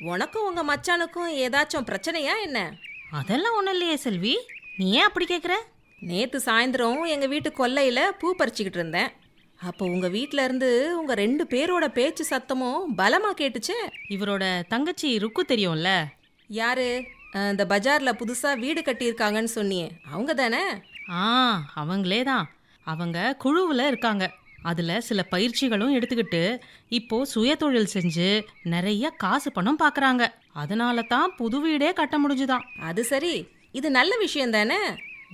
உனக்கும் உங்க மச்சானுக்கும் ஏதாச்சும் பிரச்சனையா என்ன? அதெல்லாம் ஒன்றும் இல்லையே செல்வி. நீ ஏன் அப்படி கேட்குற நேத்து சாயந்தரம் எங்க வீட்டு கொல்லையில பூ பறிச்சுக்கிட்டு இருந்தேன். அப்போ உங்க வீட்ல இருந்து உங்க ரெண்டு பேரோட பேச்சு சத்தமும் பலமா கேட்டுச்சே. இவரோட தங்கச்சி ருக்கு தெரியும்ல? யாரு? அஹ், இந்த பஜார்ல புதுசா வீடு கட்டியிருக்காங்கன்னு சொன்னியே. அவங்க தானே? ஆ அவங்களே தான். அவங்க குழுவில் இருக்காங்க. அதில் சில பயிற்சிகளும் எடுத்துக்கிட்டு இப்போ சுயதொழில் செஞ்சு நிறைய காசு பணம் பார்க்குறாங்க அதனால தான் புது வீடே கட்ட முடிஞ்சுதான். அது சரி. இது நல்ல விஷயம் தானே?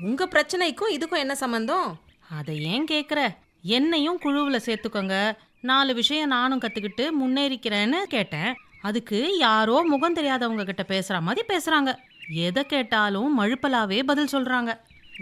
உங்க பிரச்சனைக்கும் இதுக்கும் என்ன சம்பந்தம்? அதை ஏன் கேட்குற என்னையும் குழுவில் சேர்த்துக்கோங்க. நாலு விஷயம் நானும் கற்றுக்கிட்டு முன்னேறிக்கிறேன்னு கேட்டேன். அதுக்கு யாரோ முகம் தெரியாதவங்க கிட்ட பேசுகிற மாதிரி பேசுகிறாங்க எதை கேட்டாலும் மழுப்பலாவே பதில் சொல்கிறாங்க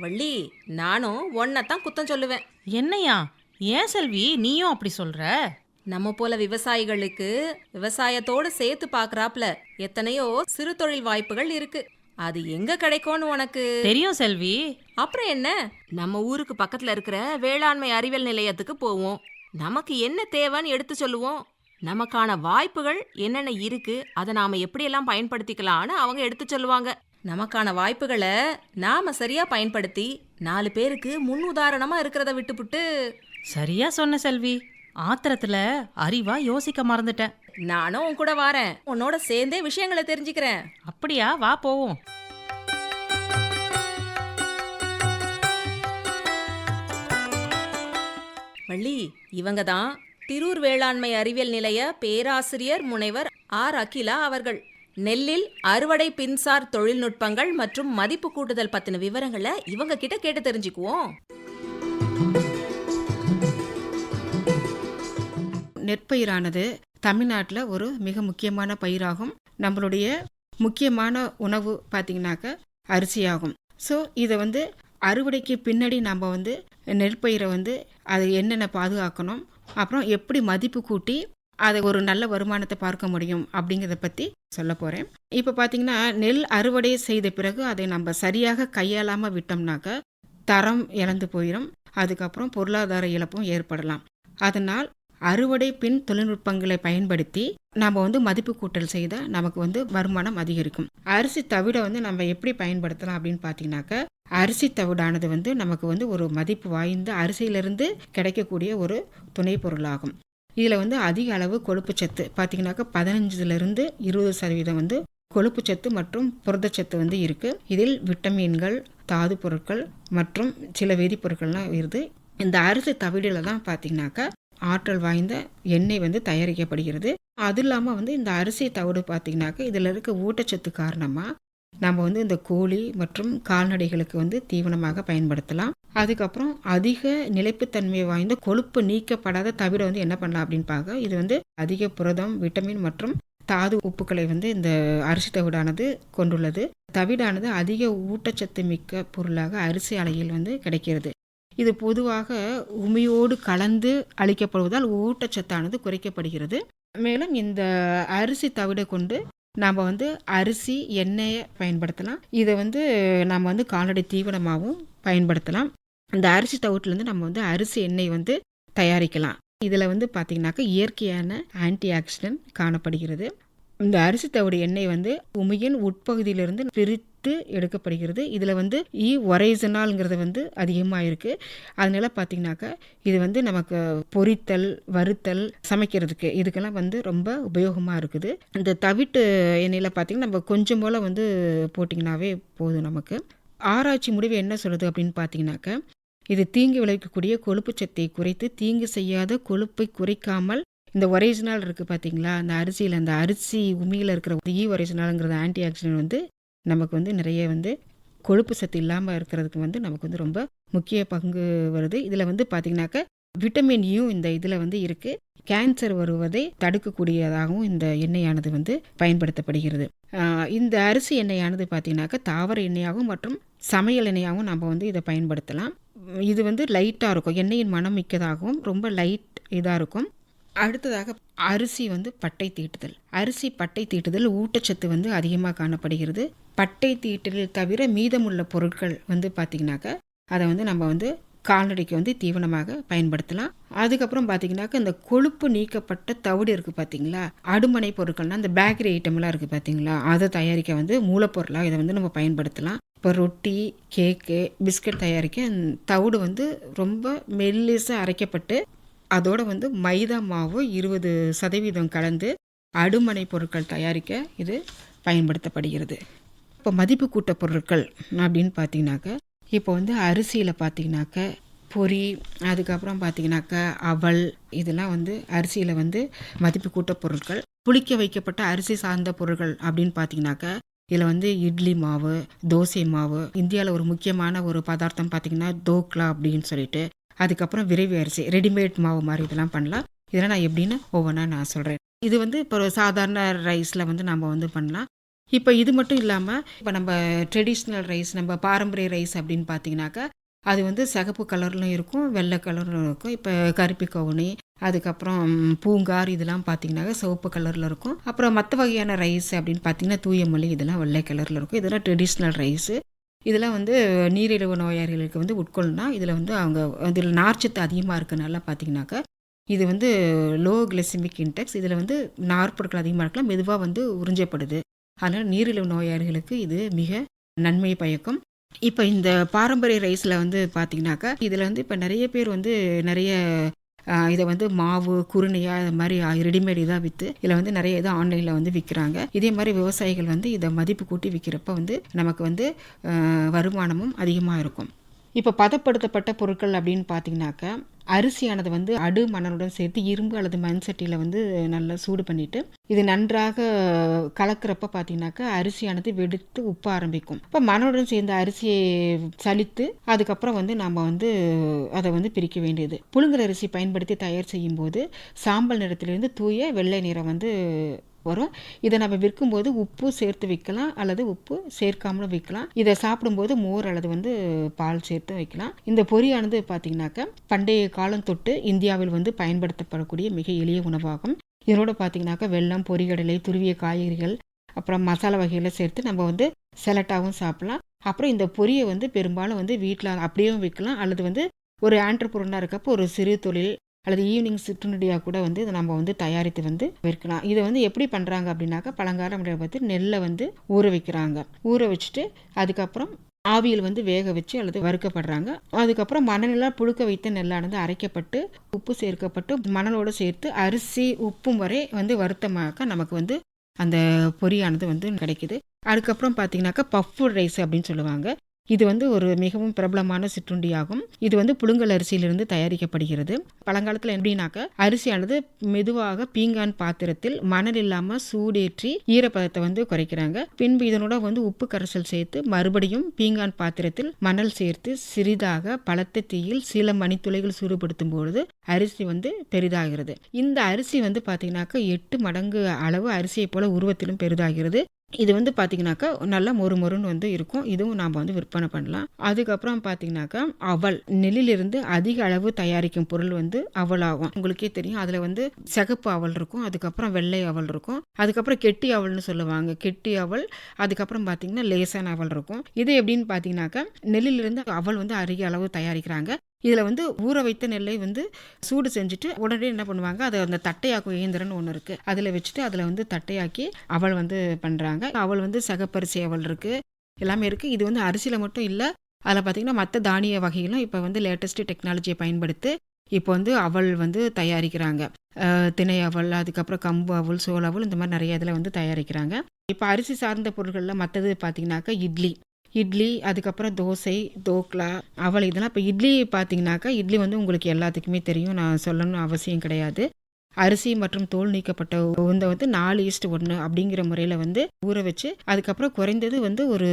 வள்ளி நானும் தான் குத்தம் சொல்லுவேன். என்னையா? ஏன் செல்வி நீயும் அப்படி சொல்ற? நம்ம போல விவசாயிகளுக்கு விவசாயத்தோட சேர்த்து பார்க்கறாப்ல எத்தனையோ சிறு தொழில் வாய்ப்புகள் இருக்கு. அது எங்க கிடைக்கும்னு உனக்கு? தெரியும் செல்வி. அப்புறம் என்ன? நம்ம ஊருக்கு பக்கத்துல இருக்கிற வேளாண்மை அறிவியல் நிலையத்துக்கு போவோம். நமக்கு என்ன தேவைன்னு எடுத்து சொல்லுவோம். நமக்கான வாய்ப்புகள் என்னென்ன இருக்கு அதை நாம எப்படியெல்லாம் பயன்படுத்திக்கலாம்னு அவங்க எடுத்து சொல்லுவாங்க. நமக்கான வாய்ப்புகளை நாம சரியா பயன்படுத்தி நாலு பேருக்கு முன் உதாரணமா இருக்கிறத விட்டுப்புட்டு சரியா சொன்ன செல்வி. ஆத்திரத்துல அறிவா யோசிக்க மறந்துட்டேன். நானும் உன் கூட வாரேன். உன்னோட சேர்ந்தே விஷயங்களை தெரிஞ்சுக்கிறேன். அப்படியா வா போவோம். வள்ளி இவங்க தான் திரூர் வேளாண்மை அறிவியல் நிலைய பேராசிரியர் முனைவர் ஆர். அகிலா அவர்கள். நெல்லில் அறுவடை பின்சார் தொழில்நுட்பங்கள் மற்றும் மதிப்பு கூட்டுதல் பத்தின விவரங்களை இவங்க கிட்ட கேட்டு தெரிஞ்சுக்குவோம். நெற்பயிரானது தமிழ்நாட்டில் ஒரு மிக முக்கியமான பயிராகும். நம்மளுடைய முக்கியமான உணவு பார்த்திங்கனாக்க அரிசியாகும். ஸோ இதை வந்து அறுவடைக்கு பின்னாடி நம்ம வந்து நெற்பயிரை வந்து அதை என்னென்ன பாதுகாக்கணும் அப்புறம் எப்படி மதிப்பு கூட்டி அதை ஒரு நல்ல வருமானத்தை பார்க்க முடியும் அப்படிங்கிறத பற்றி சொல்ல போகிறேன் இப்போ பார்த்தீங்கன்னா நெல் அறுவடை செய்த பிறகு அதை நம்ம சரியாக கையாளாமல் விட்டோம்னாக்க தரம் இழந்து போயிடும் அதுக்கப்புறம் பொருளாதார இழப்பும் ஏற்படலாம். அதனால் அறுவடை பின் தொழில்நுட்பங்களை பயன்படுத்தி நம்ம வந்து மதிப்பு கூட்டல் செய்தால் நமக்கு வந்து வருமானம் அதிகரிக்கும். அரிசி தவிட வந்து நம்ம எப்படி பயன்படுத்தலாம் அப்படின்னு பார்த்தீங்கன்னாக்க அரிசி தவிடானது வந்து நமக்கு வந்து ஒரு மதிப்பு வாய்ந்த அரிசியிலிருந்து கிடைக்கக்கூடிய ஒரு துணை பொருளாகும். இதில் வந்து அதிக அளவு கொழுப்பு சத்து பார்த்தீங்கன்னாக்கா பதினஞ்சுலேருந்து இருபது சதவீதம் வந்து கொழுப்பு சத்து மற்றும் புரதச்சத்து வந்து இருக்குது இதில் விட்டமின்கள் தாது பொருட்கள் மற்றும் சில வேதிப்பொருட்கள்லாம் இருக்குது இந்த அரிசி தவிடில் தான் பார்த்தீங்கன்னாக்கா ஆற்றல் வாய்ந்த எண்ணெய் வந்து தயாரிக்கப்படுகிறது. அது இல்லாமல் வந்து இந்த அரிசி தவிடு பார்த்திங்கனாக்கா இதில் இருக்க ஊட்டச்சத்து காரணமாக நம்ம வந்து இந்த கோழி மற்றும் கால்நடைகளுக்கு வந்து தீவனமாக பயன்படுத்தலாம். அதுக்கப்புறம் அதிக நிலைப்புத்தன்மை வாய்ந்த கொழுப்பு நீக்கப்படாத தவிர வந்து என்ன பண்ணலாம் அப்படின்னு பார்க்க இது வந்து அதிக புரதம் விட்டமின் மற்றும் தாது உப்புக்களை வந்து இந்த அரிசி தவிடானது கொண்டுள்ளது. தவிடானது அதிக ஊட்டச்சத்து மிக்க பொருளாக அரிசி அலையில் வந்து கிடைக்கிறது. இது பொதுவாக உமியோடு கலந்து அளிக்கப்படுவதால் ஊட்டச்சத்தானது குறைக்கப்படுகிறது. மேலும் இந்த அரிசி தவிட கொண்டு நாம் வந்து அரிசி எண்ணெயை பயன்படுத்தலாம். இதை வந்து நம்ம வந்து கால்நடை தீவனமாகவும் பயன்படுத்தலாம். இந்த அரிசி தவிட்டிலேருந்து நம்ம வந்து அரிசி எண்ணெய் வந்து தயாரிக்கலாம். இதில் வந்து பார்த்திங்கனாக்கா இயற்கையான ஆன்டி ஆக்சிடென்ட் காணப்படுகிறது. இந்த அரிசி தவிடு எண்ணெய் வந்து உமியின் உட்பகுதியிலிருந்து பிரித்து எடுக்கப்படுகிறது. இதில் வந்து e இ ஒரைசனால்ங்கிறது வந்து அதிகமாக இருக்குது அதனால பார்த்தீங்கன்னாக்கா இது வந்து நமக்கு பொரித்தல் வறுத்தல் சமைக்கிறதுக்கு இதுக்கெல்லாம் வந்து ரொம்ப உபயோகமாக இருக்குது. இந்த தவிட்டு எண்ணெயில் பார்த்திங்கன்னா நம்ம கொஞ்சம் போல் வந்து போட்டிங்கனாவே போதும் நமக்கு. ஆராய்ச்சி முடிவு என்ன சொல்லுது அப்படின்னு பார்த்தீங்கன்னாக்கா இது தீங்கு விளைவிக்கக்கூடிய கொழுப்பு சத்தை குறைத்து தீங்கு செய்யாத கொழுப்பை குறைக்காமல் இந்த ஒரிஜினல் இருக்குது பார்த்தீங்களா அந்த அரிசியில் அந்த அரிசி உமியில் இருக்கிற ஈ ஒரிஜினலுங்கிறது ஆன்டி ஆக்சிடென்ட் வந்து நமக்கு வந்து நிறைய வந்து கொழுப்பு சத்து இல்லாமல் இருக்கிறதுக்கு வந்து நமக்கு வந்து ரொம்ப முக்கிய பங்கு வருது. இதில் வந்து பார்த்திங்கனாக்கா விட்டமின் யூ இந்த இதில் வந்து இருக்குது கேன்சர் வருவதை தடுக்கக்கூடியதாகவும் இந்த எண்ணெயானது வந்து பயன்படுத்தப்படுகிறது. இந்த அரிசி எண்ணெயானது பார்த்திங்கனாக்கா தாவர எண்ணெயாகவும் மற்றும் சமையல் எண்ணெயாகவும் நம்ம வந்து இதை பயன்படுத்தலாம். இது வந்து லைட்டாக இருக்கும். எண்ணெயின் மனம் மிக்கதாகவும் ரொம்ப லைட் இதாக இருக்கும். அடுத்ததாக அரிசி வந்து பட்டை தீட்டுதல். அரிசி பட்டை தீட்டுதல் ஊட்டச்சத்து வந்து அதிகமாக காணப்படுகிறது. பட்டை தீட்டுதல் தவிர மீதமுள்ள பொருட்கள் வந்து பார்த்திங்கனாக்கா அதை வந்து நம்ம வந்து கால்நடைக்கு வந்து தீவனமாக பயன்படுத்தலாம். அதுக்கப்புறம் பார்த்தீங்கன்னாக்கா இந்த கொழுப்பு நீக்கப்பட்ட தவிடு இருக்குது பார்த்தீங்களா அடுமனை பொருட்கள்னால் இந்த பேக்கரி ஐட்டம்லாம் இருக்குது பார்த்தீங்களா அதை தயாரிக்க வந்து மூலப்பொருளாக இதை வந்து நம்ம பயன்படுத்தலாம். இப்போ ரொட்டி கேக்கு பிஸ்கட் தயாரிக்க தவிடு வந்து ரொம்ப மெல்லிசாக அரைக்கப்பட்டு அதோடு வந்து மைதா மாவு இருபது சதவீதம் கலந்து அடுமனை பொருட்கள் தயாரிக்க இது பயன்படுத்தப்படுகிறது. இப்போ மதிப்பு கூட்ட பொருட்கள் அப்படின்னு பார்த்தீங்கன்னாக்க இப்போ வந்து அரிசியில் பார்த்தீங்கன்னாக்க பொரி அதுக்கப்புறம் பார்த்தீங்கன்னாக்கா அவல் இதெல்லாம் வந்து அரிசியில் வந்து மதிப்பு கூட்ட பொருட்கள். புளிக்க வைக்கப்பட்ட அரிசி சார்ந்த பொருட்கள் அப்படின்னு பார்த்தீங்கன்னாக்கா இதில் வந்து இட்லி மாவு தோசை மாவு இந்தியாவில் ஒரு முக்கியமான ஒரு பதார்த்தம் பார்த்தீங்கன்னா தோக்லா அப்படின்னு சொல்லிட்டு அதுக்கப்புறம் விரைவு அரிசி ரெடிமேட் மாவு மாதிரி இதெல்லாம் பண்ணலாம். இதெல்லாம் நான் எப்படின்னு ஒவ்வொன்றா நான் சொல்கிறேன் இது வந்து இப்போ ஒரு சாதாரண ரைஸில் வந்து நம்ம வந்து பண்ணலாம். இப்போ இது மட்டும் இல்லாமல் இப்போ நம்ம ட்ரெடிஷ்னல் ரைஸ் நம்ம பாரம்பரிய ரைஸ் அப்படின்னு பார்த்தீங்கன்னாக்கா அது வந்து சிகப்பு கலர்லையும் இருக்கும் வெள்ளை கலர்லையும் இருக்கும். இப்போ கருப்பி கவுனி அதுக்கப்புறம் பூங்கார் இதெல்லாம் பார்த்தீங்கன்னாக்கா சிவப்பு கலரில் இருக்கும். அப்புறம் மற்ற வகையான ரைஸ் அப்படின்னு பார்த்தீங்கன்னா தூயமல்லி இதெல்லாம் வெள்ளை கலரில் இருக்கும். இதெல்லாம் ட்ரெடிஷ்னல் ரைஸு இதெல்லாம் வந்து நீரிழிவு நோயாளிகளுக்கு வந்து உட்கொள்ளணும்னா இதில் வந்து அவங்க இதில் நார்ச்சத்து அதிகமாக இருக்கனால பார்த்தீங்கன்னாக்கா இது வந்து லோ கிளெசிமிக் இன்டெக்ஸ் இதில் வந்து நார்ப்பொருட்கள் அதிகமாக இருக்கலாம் மெதுவாக வந்து உறிஞ்சப்படுது. அதனால் நீரிழிவு நோயாளிகளுக்கு இது மிக நன்மை பயக்கும். இப்போ இந்த பாரம்பரிய ரைஸில் வந்து பார்த்தீங்கன்னாக்கா இதில் வந்து இப்போ நிறைய பேர் வந்து நிறைய இதை வந்து மாவு குருணையா இது மாதிரி ரெடிமேட் இதாக விற்று இதில் வந்து நிறைய இதை ஆன்லைனில் வந்து விற்கிறாங்க. இதே மாதிரி விவசாயிகள் வந்து இதை மதிப்பு கூட்டி விற்கிறப்ப வந்து நமக்கு வந்து வருமானமும் அதிகமாக இருக்கும். இப்போ பதப்படுத்தப்பட்ட பொருட்கள் அப்படின்னு பார்த்தீங்கன்னாக்கா அரிசியானது வந்து அடு மணலுடன் சேர்த்து இரும்பு அல்லது மண் சட்டியில் வந்து நல்லா சூடு பண்ணிவிட்டு இது நன்றாக கலக்கிறப்ப பார்த்தீங்கன்னாக்கா அரிசியானது வெடித்து உப்ப ஆரம்பிக்கும். இப்போ மணலுடன் சேர்ந்த அரிசியை சலித்து அதுக்கப்புறம் வந்து நாம் வந்து அதை வந்து பிரிக்க வேண்டியது. புழுங்கல் அரிசி பயன்படுத்தி தயார் செய்யும்போது சாம்பல் நிறத்திலிருந்து தூய வெள்ளை நிறம் வந்து வரும் இதை நம்ம விற்கும்போது உப்பு சேர்த்து விற்கலாம் அல்லது உப்பு சேர்க்காமலும் விற்கலாம் இதை சாப்பிடும்போது மோர் அல்லது வந்து பால் சேர்த்து வைக்கலாம். இந்த பொரியானது பார்த்தீங்கன்னாக்கா பண்டைய காலம் தொட்டு இந்தியாவில் வந்து பயன்படுத்தப்படக்கூடிய மிக எளிய உணவாகும். இதனோட பார்த்தீங்கன்னாக்கா வெல்லம் பொரிகடலை துருவிய காய்கறிகள் அப்புறம் மசாலா வகைகளை சேர்த்து நம்ம வந்து செலட்டாகவும் சாப்பிடலாம். அப்புறம் இந்த பொரியை வந்து பெரும்பாலும் வந்து வீட்டில் அப்படியே விற்கலாம் அல்லது வந்து ஒரு ஆண்டர்புரனாக இருக்கப்போ ஒரு சிறு தொழில் அல்லது ஈவினிங் சிற்றுண்டியாக கூட வந்து இதை நம்ம வந்து தயாரித்து வந்து விற்கலாம். இதை வந்து எப்படி பண்ணுறாங்க அப்படின்னாக்கா பழங்கால முறையை பார்த்து நெல்லை வந்து ஊற வைக்கிறாங்க. ஊற வச்சுட்டு அதுக்கப்புறம் ஆவியில் வந்து வேக வச்சு அல்லது வறுக்கப்படுறாங்க. அதுக்கப்புறம் மணலெல்லாம் புழுக்க வைத்த நெல்லானது அரைக்கப்பட்டு உப்பு சேர்க்கப்பட்டு மணலோடு சேர்த்து அரிசி உப்பும் வரை வந்து வருத்தமாக்க நமக்கு வந்து அந்த பொரியானது வந்து கிடைக்குது. அதுக்கப்புறம் பார்த்தீங்கன்னாக்கா பஃப்பு ரைஸ் அப்படின்னு சொல்லுவாங்க. இது வந்து ஒரு மிகவும் பிரபலமான சிற்றுண்டியாகும். இது வந்து புழுங்கல் அரிசியிலிருந்து தயாரிக்கப்படுகிறது. பழங்காலத்தில் எப்படின்னாக்க அரிசியானது மெதுவாக பீங்கான் பாத்திரத்தில் மணல் இல்லாமல் சூடேற்றி ஈரப்பதத்தை வந்து குறைக்கிறாங்க. பின்பு இதனோட வந்து உப்பு கரைசல் சேர்த்து மறுபடியும் பீங்கான் பாத்திரத்தில் மணல் சேர்த்து சிறிதாக பலத்த தீயில் சில மணித்துளைகள் சூடுபடுத்தும் பொழுது அரிசி வந்து பெரிதாகிறது. இந்த அரிசி வந்து பார்த்தீங்கன்னாக்கா எட்டு மடங்கு அளவு அரிசியை போல உருவத்திலும் பெரிதாகிறது. இது வந்து பார்த்தீங்கன்னாக்கா நல்லா மொறு மொறுன்னு வந்து இருக்கும். இதுவும் நாம் வந்து விற்பனை பண்ணலாம். அதுக்கப்புறம் பார்த்தீங்கன்னாக்கா அவல். நெல்லிலிருந்து அதிக அளவு தயாரிக்கும் பொருள் வந்து அவல் ஆகும் உங்களுக்கே தெரியும். அதில் வந்து சிகப்பு அவல் இருக்கும். அதுக்கப்புறம் வெள்ளை அவல் இருக்கும். அதுக்கப்புறம் கெட்டி அவல்னு சொல்லுவாங்க. கெட்டி அவல். அதுக்கப்புறம் பார்த்தீங்கன்னா லேசான அவல் இருக்கும். இது எப்படின்னு பார்த்தீங்கன்னாக்கா நெல்லிலிருந்து அவல் வந்து அதிக அளவு தயாரிக்கிறாங்க. இதில் வந்து ஊற வைத்த நெல்லை வந்து சூடு செஞ்சுட்டு உடனே என்ன பண்ணுவாங்க? அதை அந்த தட்டையாக்கும் இயந்திரம்னு ஒன்று இருக்குது அதில் வச்சுட்டு அதில் வந்து தட்டையாக்கி அவள் வந்து பண்ணுறாங்க அவள் வந்து சகப்பரிசி அவள் இருக்குது எல்லாமே இருக்குது இது வந்து அரிசியில் மட்டும் இல்லை அதில் பார்த்திங்கன்னா மற்ற தானிய வகைகளும் இப்போ வந்து லேட்டஸ்ட்டு டெக்னாலஜியை பயன்படுத்தி இப்போ வந்து அவள் வந்து தயாரிக்கிறாங்க. திணை அவள் அதுக்கப்புறம் கம்பு அவள் சோள அவள் இந்த மாதிரி நிறைய இதில் வந்து தயாரிக்கிறாங்க. இப்போ அரிசி சார்ந்த பொருட்களில் மற்றது பார்த்திங்கனாக்கா இட்லி. இட்லி அதுக்கப்புறம் தோசை தோக்லா அவல் இதெல்லாம் இப்போ இட்லி பார்த்தீங்கன்னாக்கா இட்லி வந்து உங்களுக்கு எல்லாத்துக்குமே தெரியும். நான் சொல்லணும்னு அவசியம் கிடையாது. அரிசி மற்றும் தோல் நீக்கப்பட்ட உளுந்தை வந்து நாலு ஈஸ்ட் ஒன்று அப்படிங்கிற முறையில் வந்து ஊற வச்சு அதுக்கப்புறம் குறைந்தது வந்து ஒரு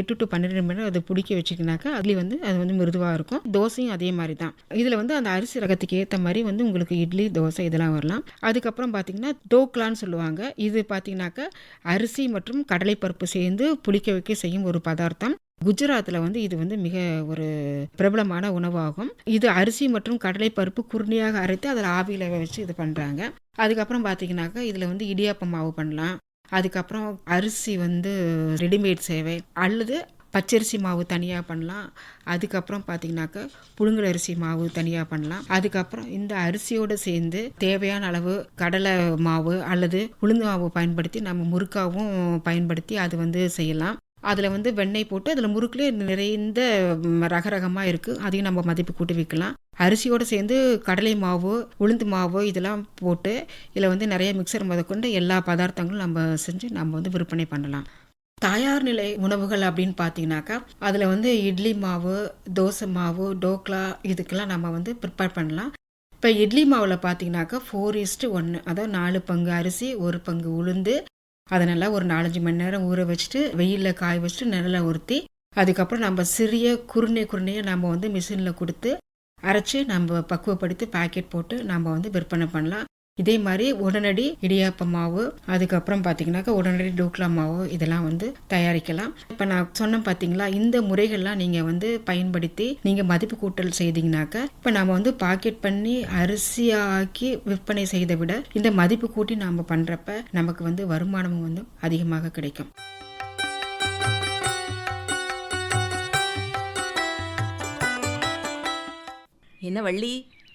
எட்டு டு பன்னெண்டு மணி நேரம் அதை பிடிக்க வச்சிங்கனாக்கா அதுலேயும் வந்து அது வந்து மிருதுவாக இருக்கும். தோசையும் அதே மாதிரி தான் இதில் வந்து அந்த அரிசி ரகத்துக்கு ஏற்ற மாதிரி வந்து உங்களுக்கு இட்லி தோசை இதெல்லாம் வரலாம். அதுக்கப்புறம் பார்த்தீங்கன்னா டோக்லான்னு சொல்லுவாங்க. இது பார்த்தீங்கன்னாக்கா அரிசி மற்றும் கடலைப்பருப்பு சேர்ந்து புளிக்க வைக்க செய்யும் ஒரு பதார்த்தம். குஜராத்தில் வந்து இது வந்து மிக ஒரு பிரபலமான உணவாகும். இது அரிசி மற்றும் கடலைப்பருப்பு குருணியாக அரைத்து அதில் ஆவியில் வச்சு இது பண்ணுறாங்க அதுக்கப்புறம் பார்த்தீங்கன்னாக்கா இதில் வந்து இடியாப்பம் மாவு பண்ணலாம். அதுக்கப்புறம் அரிசி வந்து ரெடிமேட் சேவை அல்லது பச்சரிசி மாவு தனியாக பண்ணலாம். அதுக்கப்புறம் பார்த்தீங்கன்னாக்கா புழுங்கல் அரிசி மாவு தனியாக பண்ணலாம். அதுக்கப்புறம் இந்த அரிசியோடு சேர்ந்து தேவையான அளவு கடலை மாவு அல்லது உளுந்து மாவு பயன்படுத்தி நம்ம முறுக்காவும் பயன்படுத்தி அது வந்து செய்யலாம். அதில் வந்து வெண்ணெய் போட்டு அதில் முறுக்குலேயே நிறைந்த ரக ரகரகமாக இருக்குது அதையும் நம்ம மதிப்பு கூட்டி வைக்கலாம். அரிசியோடு சேர்ந்து கடலை மாவு உளுந்து மாவு இதெல்லாம் போட்டு இதில் வந்து நிறைய மிக்சர் முதற்கொண்டு எல்லா பதார்த்தங்களும் நம்ம செஞ்சு நம்ம வந்து விற்பனை பண்ணலாம். தயார் நிலை உணவுகள் அப்படின்னு பார்த்தீங்கன்னாக்கா அதில் வந்து இட்லி மாவு தோசை மாவு டோக்லா இதுக்கெல்லாம் நம்ம வந்து ப்ரிப்பேர் பண்ணலாம். இப்போ இட்லி மாவில் பார்த்தீங்கன்னாக்கா ஃபோர் இஸ்ட்டு ஒன்று அதாவது நாலு பங்கு அரிசி ஒரு பங்கு உளுந்து அதை நல்லா ஒரு நாலஞ்சு மணி நேரம் ஊற வச்சுட்டு வெயிலில் காய வச்சுட்டு நல்லா உறுத்தி அதுக்கப்புறம் நம்ம சிறிய குருணை குருணையை நம்ம வந்து மிஷினில் கொடுத்து அரைச்சி நம்ம பக்குவப்படுத்தி பாக்கெட் போட்டு நம்ம வந்து விற்பனை பண்ணலாம். இதே மாதிரி உடனடி இடியாப்ப மாவு அதுக்கப்புறம் பார்த்தீங்கன்னாக்கா உடனடி டோக்லா மாவு இதெல்லாம் வந்து தயாரிக்கலாம். இப்போ நான் சொன்னேன் பார்த்தீங்களா இந்த முறைகள்லாம் நீங்கள் வந்து பயன்படுத்தி நீங்கள் மதிப்பு கூட்டல் செய்தீங்கன்னாக்கா இப்போ நம்ம வந்து பாக்கெட் பண்ணி அரிசியாக்கி விற்பனை செய்தை விட இந்த மதிப்பு கூட்டி நாம் பண்ணுறப்ப நமக்கு வந்து வருமானமும் வந்து அதிகமாக கிடைக்கும். என்ன வள்ளி?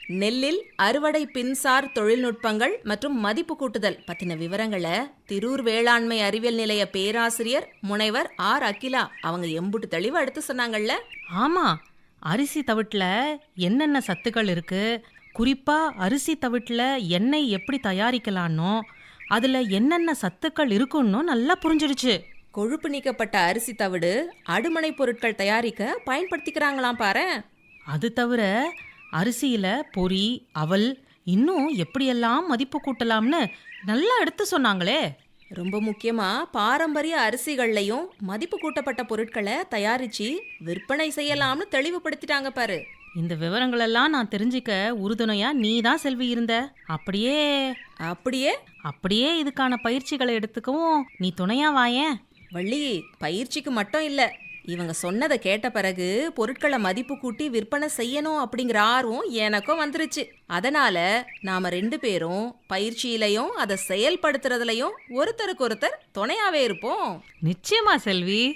நெல்லில் அறுவடை பின்சார் தொழில்நுட்பங்கள் மற்றும் மதிப்பு கூட்டுதல் பத்தின விவரங்களை திரூர் வேளாண்மை அறிவியல் நிலைய பேராசிரியர் முனைவர் ஆர். அகிலா அவங்க எம்புட்டு தெளிவா எடுத்து சொன்னாங்கல்ல? ஆமா. அரிசி தவிட்டுல என்னென்ன சத்துக்கள் இருக்கு? குறிப்பா அரிசி தவிட்டுல எண்ணெய் எப்படி தயாரிக்கலான்னோ அதுல என்னென்ன சத்துக்கள் இருக்குன்னு நல்லா புரிஞ்சிடுச்சு கொழுப்பு நீக்கப்பட்ட அரிசி தவிடு அடுமனை பொருட்கள் தயாரிக்க பயன்படுத்திக்கிறாங்களாம் பாரேன். அது தவிர அரிசியில பொரி அவல் இன்னும் எப்படியெல்லாம் மதிப்பு கூட்டலாம்னு நல்லா எடுத்து சொன்னாங்களே. ரொம்ப முக்கியமா பாரம்பரிய அரிசிகள்லையும் மதிப்பு கூட்டப்பட்ட பொருட்களை தயாரிச்சு விற்பனை செய்யலாம்னு தெளிவுபடுத்திட்டாங்க பாரு. இந்த விவரங்களெல்லாம் நான் தெரிஞ்சிக்க உறுதுணையா நீ தான் செல்வி இருந்த. அப்படியே. அப்படியே? அப்படியே இதுக்கான பயிற்சிகளை எடுத்துக்கவும் நீ துணையா வாயேன். வள்ளி பயிற்சிக்கு மட்டும் இல்ல இவங்க சொன்னதை கேட்ட பிறகு பொருட்களை மதிப்பு கூட்டி விற்பனை செய்யணும் அப்படிங்கிற ஆர்வம் எனக்கும் வந்துருச்சு. அதனால நாம ரெண்டு பேரும் பயிற்சியிலையும் அதை செயல்படுத்துறதுலயும் ஒருத்தருக்கு ஒருத்தர் துணையாவே இருப்போம். நிச்சயமா செல்வி.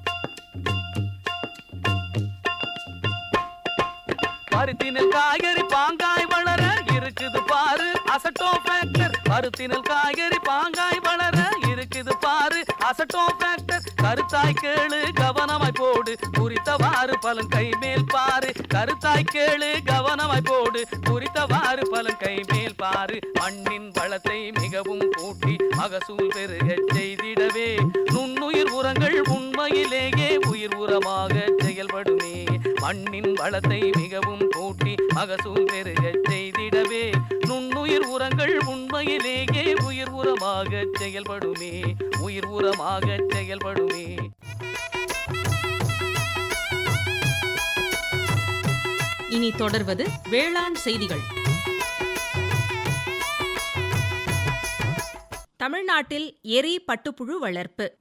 பருத்தினில் காய்கறி பாங்காய் வளர இருக்குது பாரு. அசட்டோ ஃபேக்டர் பருத்தினில் காய்கறி பாங்காய் வளர இருக்குது பாரு. அசட்டோ ஃபேக்டர் கருத்தாய் கேளு கவனமாய் போடு. குறித்தவாறு பலன் கை மேல் பாரு. கருத்தாய் கேளு கவனமாய் போடு. குறித்தவாறு பலன் கை மேல் பாரு. மண்ணின் வளத்தை மிகவும் கூட்டி அகசூல் பெருகச் செய்திடவே. நுண்ணுயிர் உரங்கள் உண்மையிலேயே உயிர் உரமாக செயல்படுமே. மண்ணின் வளத்தை மிகவும் கூட்டி அகசூல் பெருகச் செய்திடவே. நுண்ணுயிர் உரங்கள் உண்மையிலேயே உயிர் உரமாக செயல்படுமே. உயிர் உரமாக செயல்படுமே. இனி தொடர்வது வேளாண் செய்திகள். தமிழ்நாட்டில் எரி பட்டுப்புழு வளர்ப்பு.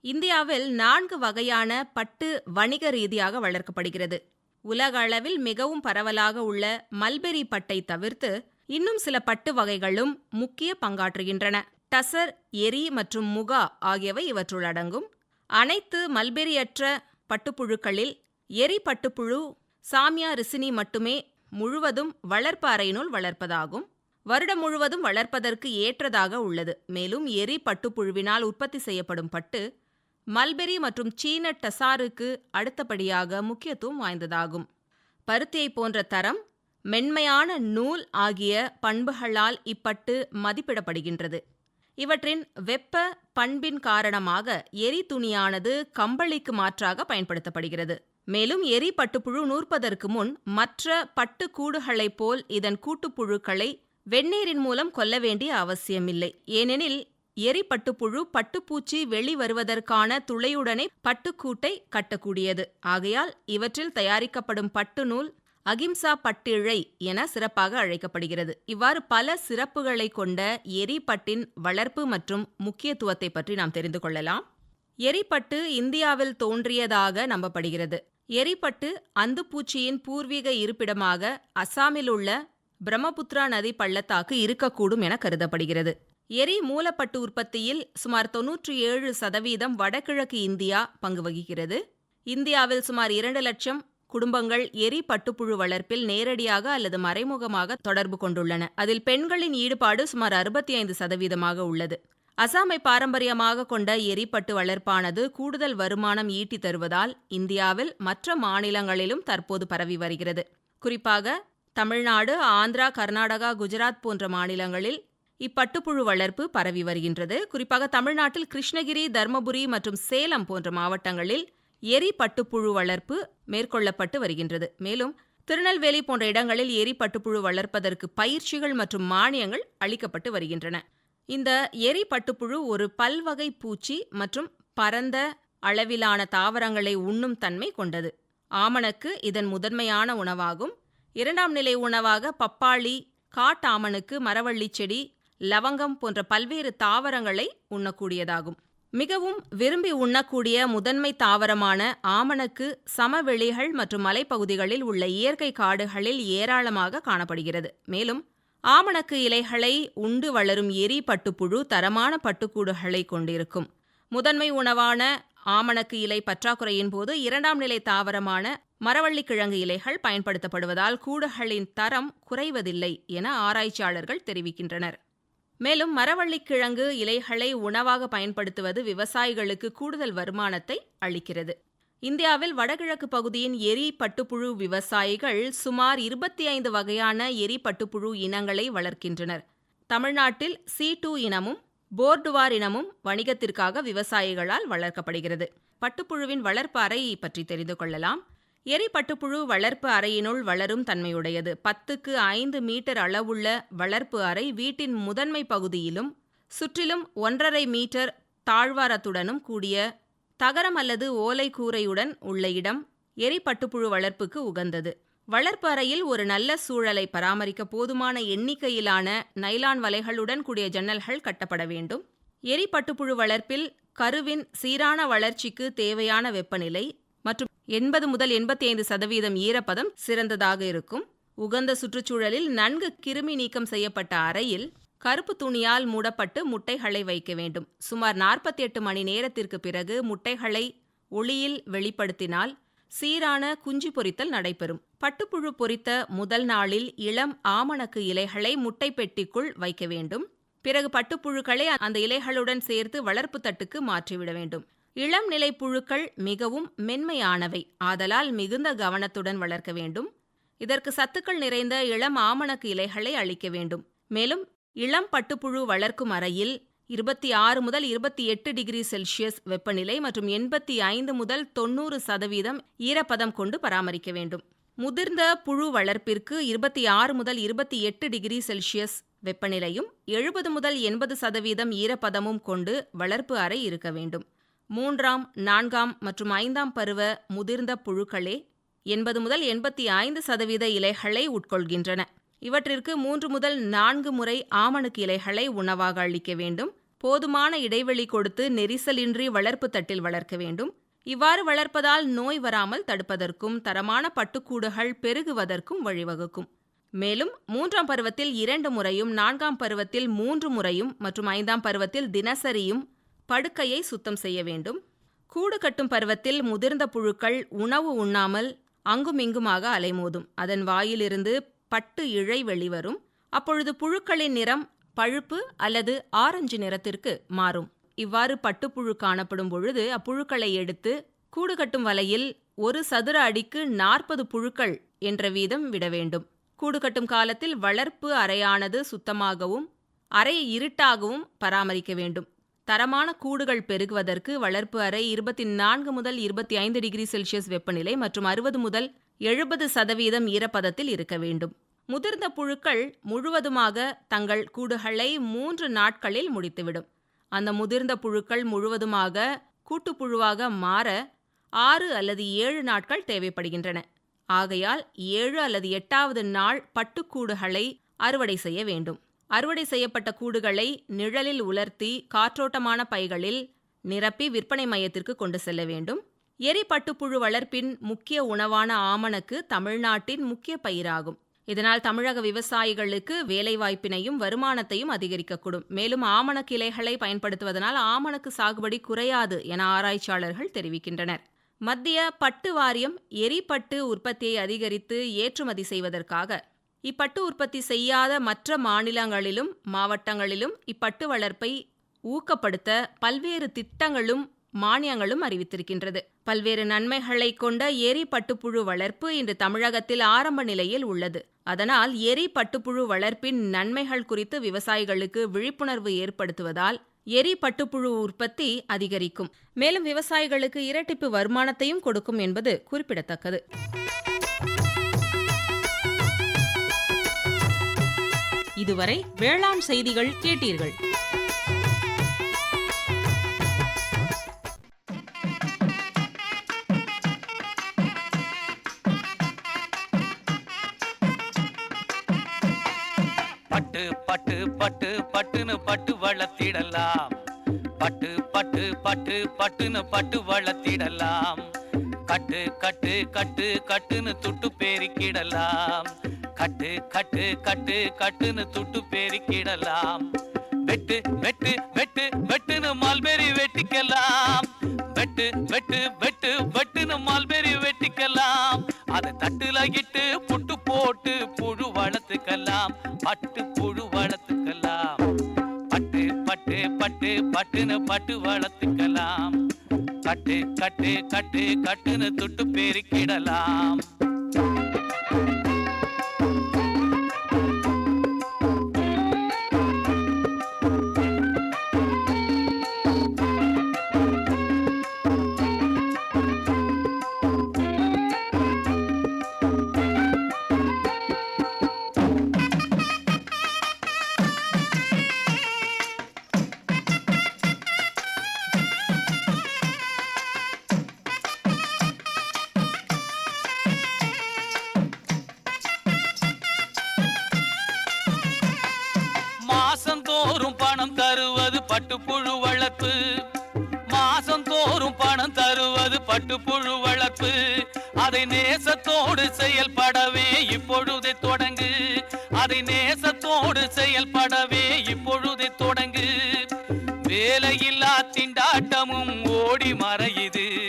இந்தியாவில் நான்கு வகையான பட்டு வணிக ரீதியாக வளர்க்கப்படுகிறது. உலக அளவில் மிகவும் பரவலாக உள்ள மல்பெரி பட்டை தவிர்த்து இன்னும் சில பட்டு வகைகளும் முக்கிய பங்காற்றுகின்றன. டசர் எரி மற்றும் முகா ஆகியவை இவற்றுள் அடங்கும். அனைத்து மல்பெரியற்ற பட்டுப்புழுக்களில் எரி பட்டுப்புழு சாமியா ரிசினி மட்டுமே முழுவதும் வளர்ப்பு அறையினுள் வளர்ப்பதாகும். வருடம் முழுவதும் வளர்ப்பதற்கு ஏற்றதாக உள்ளது. மேலும் எரி பட்டுப்புழுவினால் உற்பத்தி செய்யப்படும் பட்டு மல்பெரி மற்றும் சீன டசாருக்கு அடுத்தபடியாக முக்கியத்துவம் வாய்ந்ததாகும். பருத்தியை போன்ற தரம் மென்மையான நூல் ஆகிய பண்புகளால் இப்பட்டு மதிப்பிடப்படுகின்றது. இவற்றின் வெப்ப பண்பின் காரணமாக எரி துணியானது கம்பளிக்கு மாற்றாக பயன்படுத்தப்படுகிறது. மேலும் எரி பட்டுப்புழு நூற்பதற்கு முன் மற்ற பட்டு கூடுகளைப் போல் இதன் கூட்டுப்புழுக்களை வெந்நீரின் மூலம் கொல்ல வேண்டிய அவசியமில்லை. ஏனெனில் எரி பட்டுப்புழு பட்டுப்பூச்சி வெளிவருவதற்கான துளையுடனே பட்டுக்கூட்டை கட்டக்கூடியது. ஆகையால் இவற்றில் தயாரிக்கப்படும் பட்டு நூல் அகிம்சா பட்டிழை என சிறப்பாக அழைக்கப்படுகிறது. இவ்வாறு பல சிறப்புகளை கொண்ட எரிப்பட்டின் வளர்ப்பு மற்றும் முக்கியத்துவத்தை பற்றி நாம் தெரிந்து கொள்ளலாம். எரிப்பட்டு இந்தியாவில் தோன்றியதாக நம்பப்படுகிறது. எரிபட்டு அந்துப்பூச்சியின் பூர்வீக இருப்பிடமாக அசாமில் உள்ள நதி பள்ளத்தாக்கு இருக்கக்கூடும் என கருதப்படுகிறது. எரி மூலப்பட்டு உற்பத்தியில் சுமார் தொன்னூற்றி ஏழு சதவீதம் வடகிழக்கு இந்தியா பங்கு வகிக்கிறது. இந்தியாவில் சுமார் இரண்டு லட்சம் குடும்பங்கள் எரி பட்டுப்புழு வளர்ப்பில் நேரடியாக அல்லது மறைமுகமாக தொடர்பு கொண்டுள்ளன. அதில் பெண்களின் ஈடுபாடு சுமார் அறுபத்தி ஐந்து சதவீதமாக உள்ளது. அசாமை பாரம்பரியமாக கொண்ட எரிப்பட்டு வளர்ப்பானது கூடுதல் வருமானம் ஈட்டி தருவதால் இந்தியாவில் மற்ற மாநிலங்களிலும் தற்போது பரவி வருகிறது. குறிப்பாக தமிழ்நாடு ஆந்திரா கர்நாடகா குஜராத் போன்ற மாநிலங்களில் இப்பட்டுப்புழு வளர்ப்பு பரவி வருகின்றது. குறிப்பாக தமிழ்நாட்டில் கிருஷ்ணகிரி தர்மபுரி மற்றும் சேலம் போன்ற மாவட்டங்களில் எரி பட்டுப்புழு வளர்ப்பு மேற்கொள்ளப்பட்டு வருகின்றது. மேலும் திருநெல்வேலி போன்ற இடங்களில் எரி பட்டுப்புழு வளர்ப்பதற்கு பயிற்சிகள் மற்றும் மானியங்கள் அளிக்கப்பட்டு வருகின்றன. இந்த எரி பட்டுப்புழு ஒரு பல்வகை பூச்சி மற்றும் பரந்த அளவிலான தாவரங்களை உண்ணும் தன்மை கொண்டது. ஆமணக்கு இதன் முதன்மையான உணவாகும். இரண்டாம் நிலை உணவாக பப்பாளி காட்டாமனுக்கு மரவள்ளி செடி லவங்கம் போன்ற பல்வேறு தாவரங்களை உண்ணக்கூடியதாகும். மிகவும் விரும்பி உண்ணக்கூடிய முதன்மை தாவரமான ஆமணக்கு சமவெளிகள் மற்றும் மலைப்பகுதிகளில் உள்ள இயற்கை காடுகளில் ஏராளமாக காணப்படுகிறது. மேலும் ஆமணக்கு இலைகளை உண்டு வளரும் எரி பட்டுப்புழு தரமான பட்டுக்கூடுகளை கொண்டிருக்கும். முதன்மை உணவான ஆமணக்கு இலை பற்றாக்குறையின் போது இரண்டாம் நிலை தாவரமான மரவள்ளிக்கிழங்கு இலைகள் பயன்படுத்தப்படுவதால் கூடுகளின் தரம் குறைவதில்லை என ஆராய்ச்சியாளர்கள் தெரிவிக்கின்றனர். மேலும் மரவள்ளிக்கிழங்கு இலைகளை உணவாக பயன்படுத்துவது விவசாயிகளுக்கு கூடுதல் வருமானத்தை அளிக்கிறது. இந்தியாவில் வடகிழக்கு பகுதியின் எரி பட்டுப்புழு விவசாயிகள் சுமார் இருபத்தி ஐந்து வகையான எரி பட்டுப்புழு இனங்களை வளர்க்கின்றனர். தமிழ்நாட்டில் சி டூ இனமும் போர்டுவார் இனமும் வணிகத்திற்காக விவசாயிகளால் வளர்க்கப்படுகிறது. பட்டுப்புழுவின் வளர்ப்பு அறை பற்றி தெரிந்து கொள்ளலாம். எரி பட்டுப்புழு வளர்ப்பு அறையினுள் வளரும் தன்மையுடையது. பத்துக்கு ஐந்து மீட்டர் அளவுள்ள வளர்ப்பு அறை வீட்டின் முதன்மை பகுதியிலும் சுற்றிலும் ஒன்றரை மீட்டர் தாழ்வாரத்துடனும் கூடிய தகரம் அல்லது ஓலை கூரையுடன் உள்ள இடம் எரிப்பட்டுப்புழு வளர்ப்புக்கு உகந்தது. வளர்ப்பு அறையில் ஒரு நல்ல சூழலை பராமரிக்க போதுமான எண்ணிக்கையிலான நைலான் வலைகளுடன் கூடிய ஜன்னல்கள் கட்டப்பட வேண்டும். எரிப்பட்டுப்புழு வளர்ப்பில் கருவின் சீரான வளர்ச்சிக்கு தேவையான வெப்பநிலை மற்றும் எண்பது முதல் எண்பத்தி ஐந்து சதவீதம் ஈரப்பதம் சிறந்ததாக இருக்கும். உகந்த சுற்றுச்சூழலில் நன்கு கிருமி நீக்கம் செய்யப்பட்ட அறையில் கருப்பு துணியால் மூடப்பட்டு முட்டைகளை வைக்க வேண்டும். சுமார் நாற்பத்தி எட்டு மணி நேரத்திற்கு பிறகு முட்டைகளை ஒளியில் வெளிப்படுத்தினால் சீரான குஞ்சு பொரித்தல் நடைபெறும். பட்டுப்புழு பொரித்த முதல் நாளில் இளம் ஆமணக்கு இலைகளை முட்டை பெட்டிக்குள் வைக்க வேண்டும். பிறகு பட்டுப்புழுக்களை அந்த இலைகளுடன் சேர்த்து வளர்ப்பு தட்டுக்கு மாற்றிவிட வேண்டும். இளம் நிலை புழுக்கள் மிகவும் மென்மையானவை. ஆதலால் மிகுந்த கவனத்துடன் வளர்க்க வேண்டும். இதற்கு சத்துக்கள் நிறைந்த இளம் ஆமணக்கு இலைகளை அளிக்க வேண்டும். மேலும் இளம் பட்டுப்புழு வளர்க்கும் அறையில் இருபத்தி ஆறு முதல் இருபத்தி எட்டு டிகிரி செல்சியஸ் வெப்பநிலை மற்றும் எண்பத்தி ஐந்து முதல் தொண்ணூறு சதவீதம் ஈரப்பதம் கொண்டு பராமரிக்க வேண்டும். முதிர்ந்த புழு வளர்ப்பிற்கு இருபத்தி ஆறு முதல் இருபத்தி எட்டு டிகிரி செல்சியஸ் வெப்பநிலையும் எழுபது முதல் எண்பது சதவீதம் ஈரப்பதமும் கொண்டு வளர்ப்பு அறை இருக்க வேண்டும். மூன்றாம் நான்காம் மற்றும் ஐந்தாம் பருவ முதிர்ந்த புழுக்களே எண்பது முதல் எண்பத்தி ஐந்து சதவீத இலைகளை உட்கொள்கின்றன. இவற்றிற்கு மூன்று முதல் நான்கு முறை ஆமணக்கு இலைகளை உணவாக அளிக்க வேண்டும். போதுமான இடைவெளி கொடுத்து நெரிசலின்றி வளர்ப்பு தட்டில் வளர்க்க வேண்டும். இவ்வாறு வளர்ப்பதால் நோய் வராமல் தடுப்பதற்கும் தரமான பட்டுக்கூடுகள் பெருகுவதற்கும் வழிவகுக்கும். மேலும் மூன்றாம் பருவத்தில் இரண்டு முறையும் நான்காம் பருவத்தில் மூன்று முறையும் மற்றும் ஐந்தாம் பருவத்தில் தினசரியும் படுக்கையை சுத்தம் செய்ய வேண்டும். கூடு கட்டும் பருவத்தில் முதிர்ந்த புழுக்கள் உணவு உண்ணாமல் அங்குமிங்குமாக அலைமோதும். அதன் வாயிலிருந்து பட்டு இழை வெளிவரும் அப்பொழுது புழுக்களின் நிறம் பழுப்பு அல்லது ஆரஞ்சு நிறத்திற்கு மாறும். இவ்வாறு பட்டுப்புழு காணப்படும் பொழுது அப்புழுக்களை எடுத்து கூடு கட்டும் வலையில் ஒரு சதுர அடிக்கு நாற்பது புழுக்கள் என்ற வீதம் விட வேண்டும். கூடு கட்டும் காலத்தில் வளர்ப்பு அறையானது சுத்தமாகவும் அறையை இருட்டாகவும் பராமரிக்க வேண்டும். தரமான கூடுகள் பெருகுவதற்கு வளர்ப்பு அறை இருபத்தி நான்கு முதல் இருபத்தி ஐந்து டிகிரி செல்சியஸ் வெப்பநிலை மற்றும் அறுபது முதல் எழுபது சதவீதம் ஈரப்பதத்தில் இருக்க வேண்டும். முதிர்ந்த புழுக்கள் முழுவதுமாக தங்கள் கூடுகளை மூன்று நாட்களில் முடித்துவிடும். அந்த முதிர்ந்த புழுக்கள் முழுவதுமாக கூட்டுப்புழுவாக மாற ஆறு அல்லது ஏழு நாட்கள் தேவைப்படுகின்றன. ஆகையால் ஏழு அல்லது எட்டாவது நாள் பட்டுக்கூடுகளை அறுவடை செய்ய வேண்டும். அறுவடை செய்யப்பட்ட கூடுகளை நிழலில் உலர்த்தி காற்றோட்டமான பைகளில் நிரப்பி விற்பனை மையத்திற்கு கொண்டு செல்ல வேண்டும். எரிபட்டுப்புழு வளர்ப்பின் முக்கிய உணவான ஆமணக்கு தமிழ்நாட்டின் முக்கிய பயிராகும். இதனால் தமிழக விவசாயிகளுக்கு வேலைவாய்ப்பினையும் வருமானத்தையும் அதிகரிக்கக்கூடும். மேலும் ஆமணக்கு இலைகளை பயன்படுத்துவதனால் ஆமணக்கு சாகுபடி குறையாது என ஆராய்ச்சியாளர்கள் தெரிவிக்கின்றனர். மத்திய பட்டு வாரியம் எரிபட்டு உற்பத்தியை அதிகரித்து ஏற்றுமதி செய்வதற்காக இப்பட்டு உற்பத்தி செய்யாத மற்ற மாநிலங்களிலும் மாவட்டங்களிலும் இப்பட்டு வளர்ப்பை ஊக்கப்படுத்த பல்வேறு திட்டங்களும் மானியங்களும் அறிவித்திருக்கின்றது. பல்வேறு நன்மைகளை கொண்ட எரி பட்டுப்புழு வளர்ப்பு இன்று தமிழகத்தில் ஆரம்ப நிலையில் உள்ளது. அதனால் எரி பட்டுப்புழு வளர்ப்பின் நன்மைகள் குறித்து விவசாயிகளுக்கு விழிப்புணர்வு ஏற்படுத்துவதால் எரி பட்டுப்புழு உற்பத்தி அதிகரிக்கும். மேலும் விவசாயிகளுக்கு இரட்டிப்பு வருமானத்தையும் கொடுக்கும் என்பது குறிப்பிடத்தக்கது. இதுவரை வேளாண் செய்திகள் கேட்டீர்கள். வளர்த்திடலாம். பட்டு பட்டு பட்டு பட்டுன்னு பட்டு வளர்த்திடலாம். கட்டு கட்டு கட்டு கட்டுன்னு துட்டு பெருக்கிடலாம். கட்டு கட்டு கட்டு கட்டுன்னு துட்டு பெருக்கிடலாம். வெட்டு வெட்டு வெட்டு வெட்டுன்னு மால்பெரி வெட்டிக்கலாம். வெட்டு வெட்டு வெட்டு வெட்டுன்னு மால்பெரி வெட்டிக்கலாம். அதை தட்டுல இட்டு புட்டு போட்டு புழு வளர்த்துக்கலாம். பட்டு புழு வளர்த்து கட்டு பட்டு பட்டு வளர்த்துக்கலாம். கட்டு கட்டு கட்டு கட்டுன்னு துட்டு பெருக்கிடலாம். நேசத்தோடு செயல்படவே இப்பொழுதே தொடங்கு. அதை நேசத்தோடு செயல்படவே இப்பொழுதே தொடங்கு. வேலையில்லா திண்டாட்டமும் ஓடி மறையுது.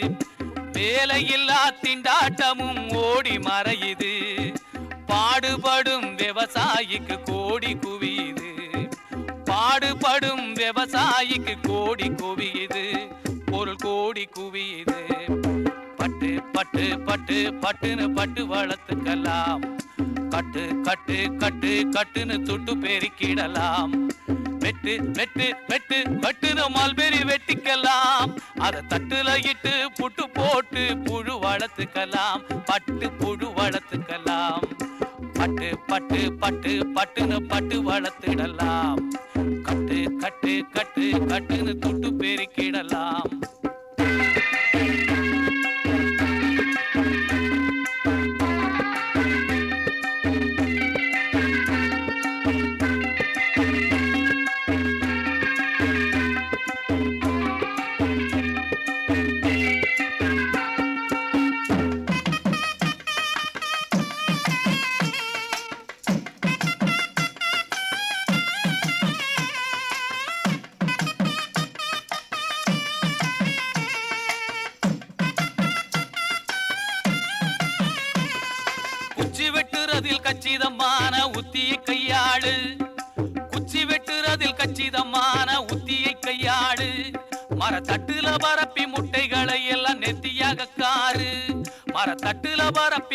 வேலையில்லா திண்டாட்டமும் ஓடி மறையுது. பாடுபடும் விவசாயிக்கு கோடி குவியுது. பாடுபடும் விவசாயிக்கு கோடி குவியுது. பொருள் கோடி பட்டு பட்டு பட்டுன்னு பட்டு வளர்த்துக்கலாம். கட்டு கட்டு கட்டு கட்டுன்னு துட்டு பெருக்கிடலாம். வெட்டு வெட்டு வெட்டு வெட்டுன்னு மல்பெரி வெட்டிக்கலாம். அதை தட்டுல இட்டு புட்டு போட்டு புழு வளர்த்துக்கலாம். பட்டு புழு வளர்த்துக்கலாம். பட்டு பட்டு பட்டு பட்டுன்னு பட்டு வளர்த்திடலாம். கட்டு கட்டு கட்டு கட்டுன்னு துட்டு பெருக்கிடலாம். தட்டுல பரப்பி முட்டைகளை எல்லாம் நெத்தியாக காரு மரத்தட்டுல பரப்பி